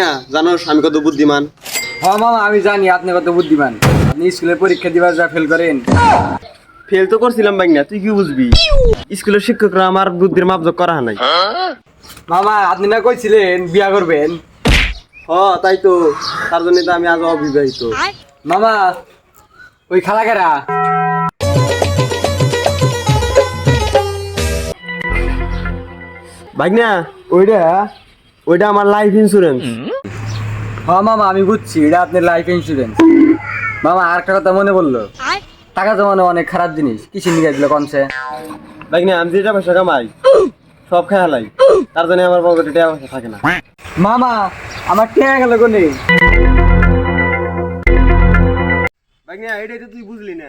না জানোস আমি কত বুদ্ধিমান। হ্যাঁ মামা আমি জানি আপনি কত বুদ্ধিমান। আপনি স্কুলের পরীক্ষা দিবার যা ফেল করেন। ফেল তো করছিলাম না তুই কি বুঝবি? স্কুলের শিক্ষকরা আমার বুদ্ধির মাপজোক করা নাই। মামা আপনি না কইছিলেন বিয়া করবেন? হ তাই তো। তার জন্য তো আমি আজ অবিবাহিত। মামা ওই খালা কেরা? বাইক ওইটা ওইটা আমার লাইফ ইন্সুরেন্স হ্যাঁ মামা আমি বুঝছি এটা আপনার লাইফ ইন্স্যুরেন্স মামা আর একটা কথা মনে পড়ল। টাকা জমানো অনেক খারাপ জিনিস। কিসের নিয়ে দিল কমছে বাইক না আমি যেটা পয়সা কামাই সব খেয়ালাই তার জন্য আমার পকেটে টাকা পয়সা থাকে না। মামা আমার টেয়া গেল কোনে? বাইক না এটাই তো তুই বুঝলি না।